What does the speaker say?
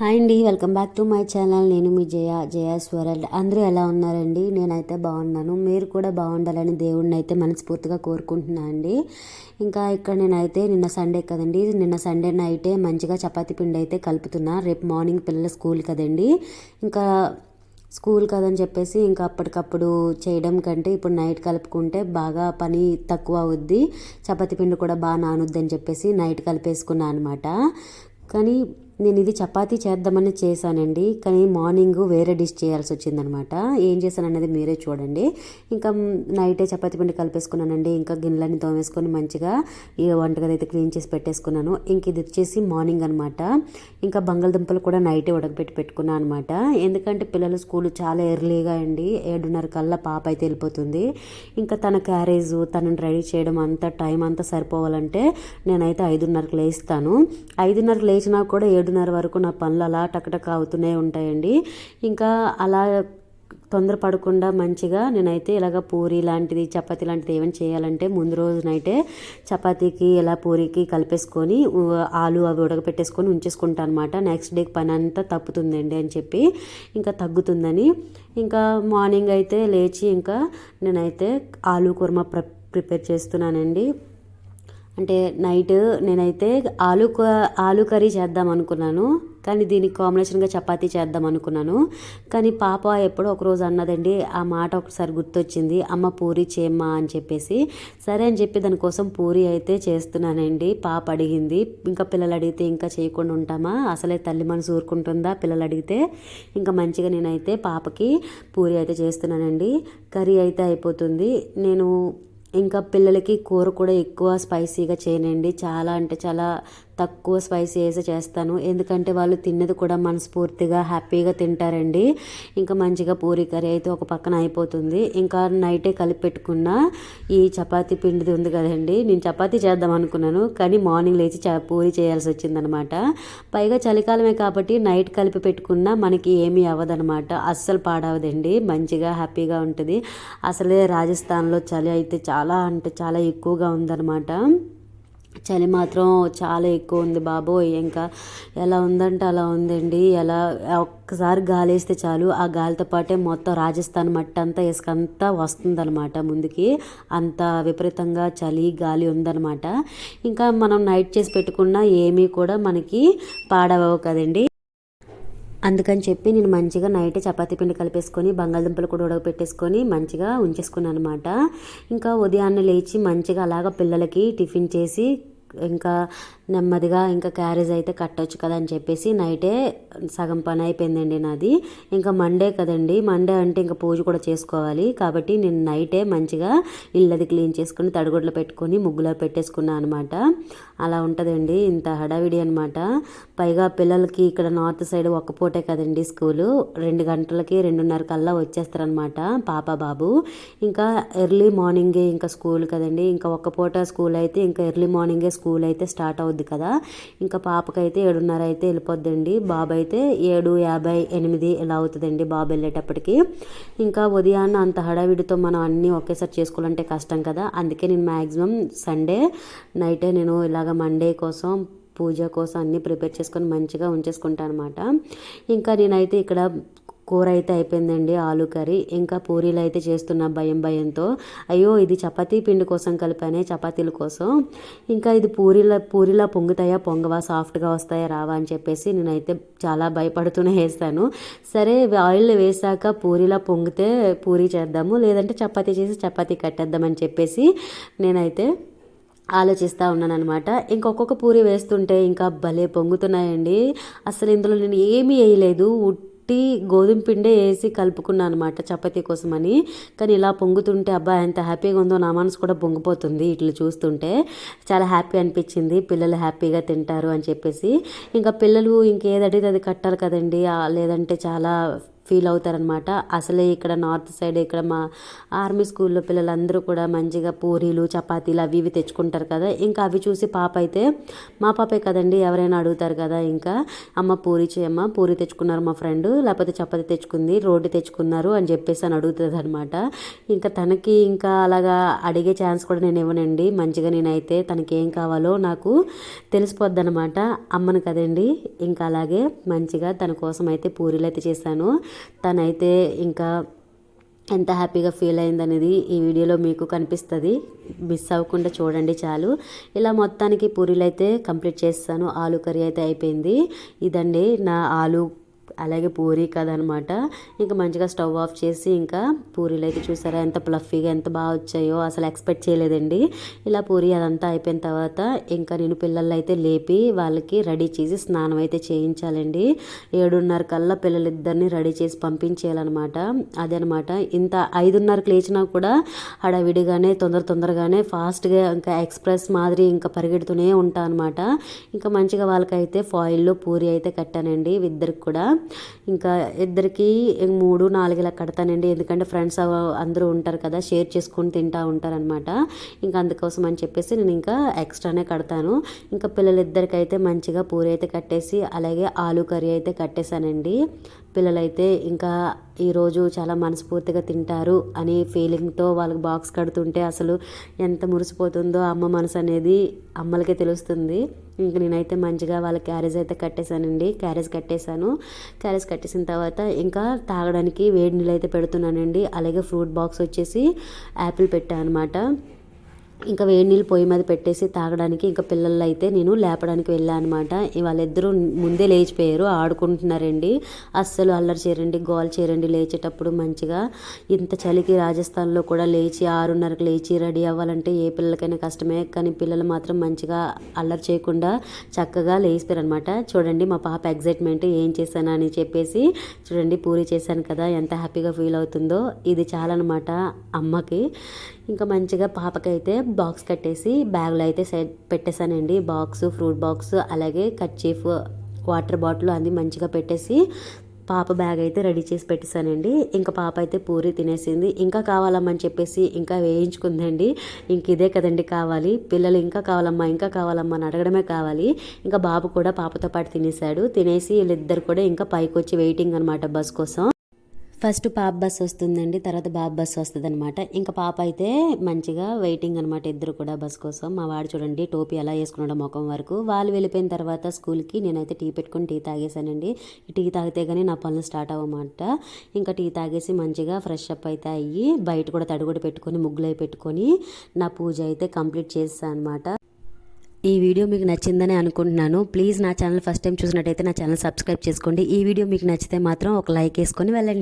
Hi అండి welcome back to my channel. నేను మీ జయ జయాస్ వరల్డ్ అందరూ ఎలా ఉన్నారండి? నేనైతే బాగున్నాను. మీరు కూడా బాగుండాలని దేవుడిని అయితే మనస్ఫూర్తిగా కోరుకుంటున్నాను అండి. ఇంకా ఇక్కడ నేనైతే నిన్న సండే కదండి. నిన్న సండే నైటే మంచిగా చపాతీ పిండి అయితే కలుపుతున్నా. రేపు మార్నింగ్ పిల్లల స్కూల్ కదండి. ఇంకా స్కూల్ కదని చెప్పేసి ఇంకా అప్పటికప్పుడు చేయడం కంటే ఇప్పుడు నైట్ కలుపుకుంటే బాగా పని తక్కువ అవుద్ది. చపాతీ పిండి కూడా బాగా నానుద్ది అని చెప్పేసి నైట్ కలిపేసుకున్నాను అనమాట కానీ నేను ఇది చపాతీ చేద్దామని చేశానండి కానీ మార్నింగ్ వేరే డిష్ చేయాల్సి వచ్చిందనమాట. ఏం చేశాను అనేది మీరే చూడండి. ఇంకా నైటే చపాతీ పిండి కలిపేసుకున్నానండి. ఇంకా గిన్నెలన్నీ తోమేసుకొని మంచిగా ఈ వంటగది అయితే క్లీన్ చేసి పెట్టేసుకున్నాను. ఇంక ఇది వచ్చేసి మార్నింగ్ అనమాట. ఇంకా బంగాళదుంపలు కూడా నైటే ఉడకబెట్టి పెట్టుకున్నాను అనమాట. ఎందుకంటే పిల్లలు స్కూల్ చాలా ఎర్లీగా అండి. ఏడున్నర కల్లా పాప అయితే వెళ్ళిపోతుంది. ఇంకా తన క్యారేజ్ తనని రెడీ చేయడం అంత టైం అంతా సరిపోవాలంటే నేనైతే ఐదున్నరకు లేస్తాను. ఐదున్నరకు లేచినా కూడా ఏడు ఏడున్నర వరకు నా పనులు అలా టకటక అవుతూనే ఉంటాయండి. ఇంకా అలా తొందరపడకుండా మంచిగా నేనైతే ఇలాగ పూరి లాంటిది చపాతీ లాంటిది ఏమైనా చేయాలంటే ముందు రోజునైతే చపాతీకి ఇలా పూరికి కలిపేసుకొని ఆలు అవి ఉడకపెట్టేసుకొని ఉంచేసుకుంటాను అనమాట నెక్స్ట్ డేకి పని అంతా తప్పుతుందండి అని చెప్పి ఇంకా తగ్గుతుందని. ఇంకా మార్నింగ్ అయితే లేచి ఇంకా నేనైతే ఆలు కుర్మా ప్ర ప్రిపేర్ చేస్తున్నానండి. అంటే నైట్ నేనైతే ఆలు ఆలు కర్రీ చేద్దాం అనుకున్నాను. కానీ దీనికి కాంబినేషన్గా చపాతీ చేద్దాం అనుకున్నాను. కానీ పాప ఎప్పుడో ఒకరోజు అన్నదండి ఆ మాట ఒకసారి గుర్తొచ్చింది అమ్మ పూరి చేయమ్మా అని చెప్పేసి. సరే అని చెప్పి దానికోసం పూరి అయితే చేస్తున్నానండి. పాప అడిగింది ఇంకా పిల్లలు అడిగితే ఇంకా చేయకుండా ఉంటామా? అసలే తల్లి మనసు ఊరుకుంటుందా? పిల్లలు అడిగితే ఇంకా మంచిగా నేనైతే పాపకి పూరి అయితే చేస్తున్నానండి. కర్రీ అయితే అయిపోతుంది. నేను ఇంకా పిల్లలకి కూర కూడా ఎక్కువ స్పైసీగా చేయనండి. చాలా అంటే చాలా తక్కువ స్పైసీ వేసి చేస్తాను. ఎందుకంటే వాళ్ళు తిన్నది కూడా మనస్ఫూర్తిగా హ్యాపీగా తింటారండి. ఇంకా మంచిగా పూరి కర్రీ అయితే ఒక పక్కన అయిపోతుంది. ఇంకా నైటే కలిపి పెట్టుకున్న ఈ చపాతీ పిండిది ఉంది కదండి. నేను చపాతీ చేద్దాం అనుకున్నాను కానీ మార్నింగ్ లేచి చ పూరి చేయాల్సి వచ్చిందనమాట. పైగా చలికాలమే కాబట్టి నైట్ కలిపి పెట్టుకున్నా మనకి ఏమీ అవ్వదనమాట. అస్సలు పాడవదండి. మంచిగా హ్యాపీగా ఉంటుంది. అసలే రాజస్థాన్లో చలి అయితే చాలా అంటే చాలా ఎక్కువగా ఉందన్నమాట చలి మాత్రం చాలా ఎక్కువ ఉంది బాబోయ్. ఇంకా ఎలా ఉందంటే అలా ఉందండి. ఎలా ఒక్కసారి గాలి వేస్తే చాలు. ఆ గాలితో పాటే మొత్తం రాజస్థాన్ మట్టి అంతా ఇసుక అంతా వస్తుందన్నమాట ముందుకి. అంత విపరీతంగా చలి గాలి ఉందన్నమాట. ఇంకా మనం నైట్ చేసి పెట్టుకున్న ఏమీ కూడా మనకి పాడవవు కదండి. అందుకని చెప్పి నేను మంచిగా నైట్ చపాతీ పిండి కలిపేసుకొని బంగాళదుంపలు కూడా ఉడకపెట్టేసుకొని మంచిగా ఉంచేసుకున్నాను అనమాట ఇంకా ఉదయాన్నే లేచి మంచిగా అలాగ పిల్లలకి టిఫిన్ చేసి ఇంకా నెమ్మదిగా ఇంకా క్యారేజ్ అయితే కట్టొచ్చు కదా అని చెప్పేసి నైటే సగం పని అయిపోయిందండి నాది. ఇంకా మండే కదండి. మండే అంటే ఇంకా పూజ కూడా చేసుకోవాలి. కాబట్టి నేను నైటే మంచిగా ఇల్లది క్లీన్ చేసుకుని తడిగుడ్లు పెట్టుకొని ముగ్గులో పెట్టేసుకున్నాను అనమాట అలా ఉంటుందండి. ఇంత హడావిడి అనమాట పైగా పిల్లలకి ఇక్కడ నార్త్ సైడ్ ఒక్క పూటే కదండి స్కూలు. రెండు గంటలకి రెండున్నర కల్లా వచ్చేస్తారనమాట పాప బాబు. ఇంకా ఎర్లీ మార్నింగే ఇంకా స్కూల్ కదండి. ఇంకా ఒక్క పూట స్కూల్ అయితే ఇంకా ఎర్లీ మార్నింగే స్కూల్ అయితే స్టార్ట్ అవుద్ది కదా. ఇంకా పాపకైతే ఏడున్నర అయితే వెళ్ళిపోద్దండి. బాబు అయితే ఏడు యాభై ఎనిమిది ఇలా అవుతుందండి బాబు వెళ్ళేటప్పటికి. ఇంకా ఉదయాన్న అంత హడావిడితో మనం అన్నీ ఒకేసారి చేసుకోవాలంటే కష్టం కదా. అందుకే నేను మ్యాక్సిమం సండే నైటే నేను ఇలాగ మండే కోసం పూజ కోసం అన్నీ ప్రిపేర్ చేసుకొని మంచిగా ఉంచేసుకుంటాను అనమాట ఇంకా నేనైతే ఇక్కడ కూర అయితే అయిపోయిందండి ఆలు కర్రీ. ఇంకా పూరీలు అయితే చేస్తున్న భయం భయంతో. అయ్యో ఇది చపాతీ పిండి కోసం కలిపానే చపాతీల కోసం. ఇంకా ఇది పూరీల పూరీలా పొంగుతాయా పొంగవా సాఫ్ట్గా వస్తాయా రావా అని చెప్పేసి నేనైతే చాలా భయపడుతూనే వేస్తాను. సరే ఆయిల్ వేసాక పూరీలా పొంగితే పూరీ చేద్దాము లేదంటే చపాతీ చేసి చపాతీ కట్టేద్దామని చెప్పేసి నేనైతే ఆలోచిస్తూ ఉన్నాను అనమాట ఇంకొక్కొక్క పూరి వేస్తుంటే ఇంకా భలే పొంగుతున్నాయండి. అసలు ఇందులో నేను ఏమీ వేయలేదు. ఉట్టి గోధుమ పిండే వేసి కలుపుకున్నాను అనమాట చపాతీ కోసమని. కానీ ఇలా పొంగుతుంటే అబ్బా ఎంత హ్యాపీగా ఉందో నా మనసు కూడా పొంగిపోతుంది ఇట్లా చూస్తుంటే. చాలా హ్యాపీ అనిపించింది. పిల్లలు హ్యాపీగా తింటారు అని చెప్పేసి. ఇంకా పిల్లలు ఇంకేది అడిగితే అది కట్టాలి కదండి. లేదంటే చాలా ఫీల్ అవుతారనమాట అసలే ఇక్కడ నార్త్ సైడ్ ఇక్కడ మా ఆర్మీ స్కూల్లో పిల్లలందరూ కూడా మంచిగా పూరీలు చపాతీలు అవి ఇవి తెచ్చుకుంటారు కదా. ఇంకా అవి చూసి పాప అయితే మా పాపే కదండి ఎవరైనా అడుగుతారు కదా ఇంకా. అమ్మ పూరి చేయమ్మ పూరి తెచ్చుకున్నారు మా ఫ్రెండ్ లేకపోతే చపాతీ తెచ్చుకుంది రోడ్డు తెచ్చుకున్నారు అని చెప్పేసి అని అడుగుతుంది అనమాట ఇంకా తనకి ఇంకా అలాగా అడిగే ఛాన్స్ కూడా నేను ఇవ్వనండి. మంచిగా నేనైతే తనకి ఏం కావాలో నాకు తెలిసిపోద్ది అనమాట అమ్మను కదండి ఇంకా అలాగే మంచిగా తన కోసం అయితే పూరీలు అయితే చేశాను. తనైతే ఇంకా ఎంత హ్యాపీగా ఫీల్ అయిందనేది ఈ వీడియోలో మీకు కనిపిస్తుంది. మిస్ అవ్వకుండా చూడండి చాలు. ఇలా మొత్తానికి పూరీలు అయితే కంప్లీట్ చేస్తాను. ఆలు కర్రీ అయితే అయిపోయింది. ఇదండి నా ఆలు అలాగే పూరి కదనమాట. ఇంకా మంచిగా స్టవ్ ఆఫ్ చేసి ఇంకా పూరీలు అయితే చూసారా ఎంత ప్లఫీగా ఎంత బాగా వచ్చాయో అసలు ఎక్స్పెక్ట్ చేయలేదండి. ఇలా పూరి అదంతా అయిపోయిన తర్వాత ఇంకా నేను పిల్లలు అయితే లేపి వాళ్ళకి రెడీ చేసి స్నానం అయితే చేయించాలండి. ఏడున్నర కల్లా పిల్లలిద్దరిని రెడీ చేసి పంపించేయాలన్నమాట. అదనమాట ఇంత ఐదున్నరకు లేచినా కూడా హడావిడిగానే తొందర తొందరగానే ఫాస్ట్గా ఇంకా ఎక్స్ప్రెస్ మాదిరి ఇంకా పరిగెడుతూనే ఉంటా అనమాట ఇంకా మంచిగా వాళ్ళకైతే ఫాయిల్లో పూరి అయితే కట్టానండి ఇద్దరికి కూడా. ఇంకా ఇద్దరికి మూడు నాలుగు ఇలా కడతానండి. ఎందుకంటే ఫ్రెండ్స్ అందరూ ఉంటారు కదా షేర్ చేసుకొని తింటూ ఉంటారనమాట ఇంకా అందుకోసం అని చెప్పేసి నేను ఇంకా ఎక్స్ట్రానే కడతాను. ఇంకా పిల్లలిద్దరికైతే మంచిగా పూరి అయితే కట్టేసి అలాగే ఆలు కర్రీ అయితే కట్టేశానండి. పిల్లలైతే ఇంకా ఈరోజు చాలా మనస్ఫూర్తిగా తింటారు అనే ఫీలింగ్తో వాళ్ళకి బాక్స్ కడుతుంటే అసలు ఎంత మురిసిపోతుందో అమ్మ మనసు అనేది అమ్మలకే తెలుస్తుంది. ఇంక నేనైతే మంచిగా వాళ్ళ క్యారేజ్ అయితే కట్టేశానండి. క్యారేజ్ కట్టేశాను. క్యారేజ్ కట్టేసిన తర్వాత ఇంకా తాగడానికి వేడి నీళ్ళు అయితే పెడుతున్నానండి. అలాగే ఫ్రూట్ బాక్స్ వచ్చేసి యాపిల్ పెట్టాను అనమాట ఇంకా వేడి నీళ్ళు పొయ్యి మీద పెట్టేసి తాగడానికి ఇంకా పిల్లలు అయితే నేను లేపడానికి వెళ్ళాను అనమాట వాళ్ళిద్దరూ ముందే లేచిపోయారు ఆడుకుంటున్నారండి. అస్సలు అల్లరి చేరండి గోల్ చేరండి లేచేటప్పుడు మంచిగా. ఇంత చలికి రాజస్థాన్లో కూడా లేచి ఆరున్నరకు లేచి రెడీ అవ్వాలంటే ఏ పిల్లలకైనా కష్టమే కానీ పిల్లలు మాత్రం మంచిగా అల్లరి చేయకుండా చక్కగా లేచిపోయారనమాట చూడండి మా పాప ఎగ్జైట్మెంట్ ఏం చేశాను అని చెప్పేసి చూడండి పూరి చేశాను కదా ఎంత హ్యాపీగా ఫీల్ అవుతుందో. ఇది చాలన్నమాట అమ్మకి. ఇంకా మంచిగా పాపకైతే బాక్స్ కట్టేసి బ్యాగ్లో అయితే సెట్ పెట్టేశానండి. బాక్స్ ఫ్రూట్ బాక్స్ అలాగే కచ్చీఫ్ వాటర్ బాటిల్ అన్నీ మంచిగా పెట్టేసి పాప బ్యాగ్ అయితే రెడీ చేసి పెట్టేశానండి. ఇంకా పాప అయితే పూరి తినేసింది. ఇంకా కావాలమ్మని చెప్పేసి ఇంకా వేయించుకుందండి. ఇంక ఇదే కదండి కావాలి. పిల్లలు ఇంకా కావాలమ్మా ఇంకా కావాలమ్మా అని అడగడమే కావాలి. ఇంకా బాబు కూడా పాపతో పాటు తినేశాడు. తినేసి వీళ్ళిద్దరు కూడా ఇంకా పైకి వచ్చి వెయిటింగ్ అనమాట బస్ కోసం. ఫస్ట్ పాప బస్ వస్తుందండి తర్వాత బాబు బస్ వస్తుంది అనమాట ఇంకా పాప అయితే మంచిగా వెయిటింగ్ అనమాట ఇద్దరు కూడా బస్ కోసం. మా వాడు చూడండి టోపీ అలా వేసుకున్నాడు ముఖం వరకు. వాళ్ళు వెళ్ళిపోయిన తర్వాత స్కూల్కి నేనైతే టీ పెట్టుకొని టీ తాగేసానండి టీ తాగితే కానీ నా పనులు స్టార్ట్ అవ్వమాట. ఇంకా టీ తాగేసి మంచిగా ఫ్రెష్ అప్ అయితే అయ్యి బయట కూడా తడిగుడు పెట్టుకొని ముగ్గులు పెట్టుకొని నా పూజ అయితే కంప్లీట్ చేస్తాను అనమాట ఈ వీడియో మీకు నచ్చిందని అనుకుంటున్నాను. ప్లీజ్ నా ఛానల్ ఫస్ట్ టైం చూసినట్టయితే నా ఛానల్ సబ్స్క్రైబ్ చేసుకోండి. ఈ వీడియో మీకు నచ్చితే మాత్రం ఒక లైక్ వేసుకొని వెళ్ళండి.